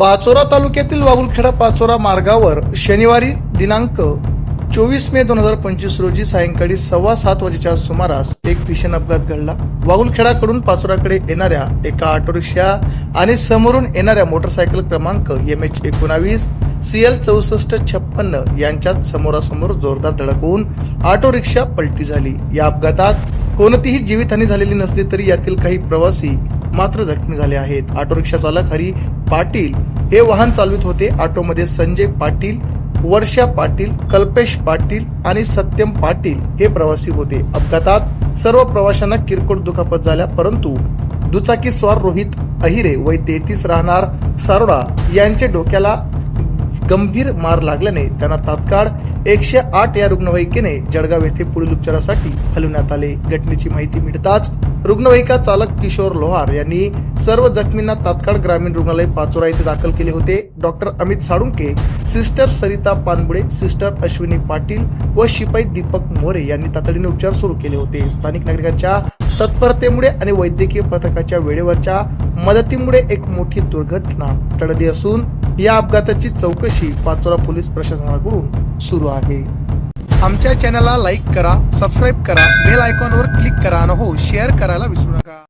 पाचोरा तालुक्यातील वागुलखेडा पाचोरा मार्गावर शनिवारी दिनांक चोवीस मे दोन हजार पंचवीस रोजी सायंकाळी सव्वा सात वाजेच्या सुमारास एक भीषण अपघात घडला. वागुलखेडाकडून पाचोराकडे येणाऱ्या एका ऑटो रिक्षा आणि समोरून येणाऱ्या मोटरसायकल क्रमांक एम एच एकोणावीस सी एल चौसष्ट छप्पन्न यांच्यात समोरासमोर जोरदार धडक होऊन ऑटो रिक्षा पलटी झाली. या अपघातात कोणतीही जीवितहानी झालेली नसली तरी यातील काही प्रवासी मात्र जखमी झाले आहेत. ऑटो रिक्षा चालक हरी पाटील हे वाहन चालवित होते. ऑटोमध्ये संजय पाटील वर्षा पाटील कल्पेश पाटील आणि सत्यम पाटील हे प्रवासी होते. अपघातात सर्व प्रवाशांना किरकोळ दुखापत झाल्या परंतु दुचाकी स्वार रोहित अहिरे वय तेहतीस राहणार सारोडा यांचे डोक्याला गंभीर मार लागल्याने त्यांना तात्काळ एकशे आठ या रुग्णवाहिकेने जळगाव येथे पुढील उपचारासाठी हलवण्यात आले. घटनेची माहिती मिळताच रुग्णवाहिका चालक किशोर लोहार यांनी सर्व जखमींना तात्काळ ग्रामीण रुग्णालय पाचोरा येथे दाखल केले होते. Doctor Amit Salunke sister Sarita Panbude sister Ashwini Patil व शिपाई दीपक मोरे यांनी तातडीने उपचार सुरू केले होते. स्थानिक नागरिकांच्या तत्परतेमुळे आणि वैद्यकीय पथकाच्या वेळेवरच्या मदतीमुळे एक मोठी दुर्घटना टळली असून या अपघाताची चौकशी पाचोरा पोलीस प्रशासनाकडून सुरू आहे. आमच्या चॅनलला लाईक करा सबस्क्राईब करा बेल आयकॉनवर क्लिक करा आणि हो शेअर करायला विसरू नका.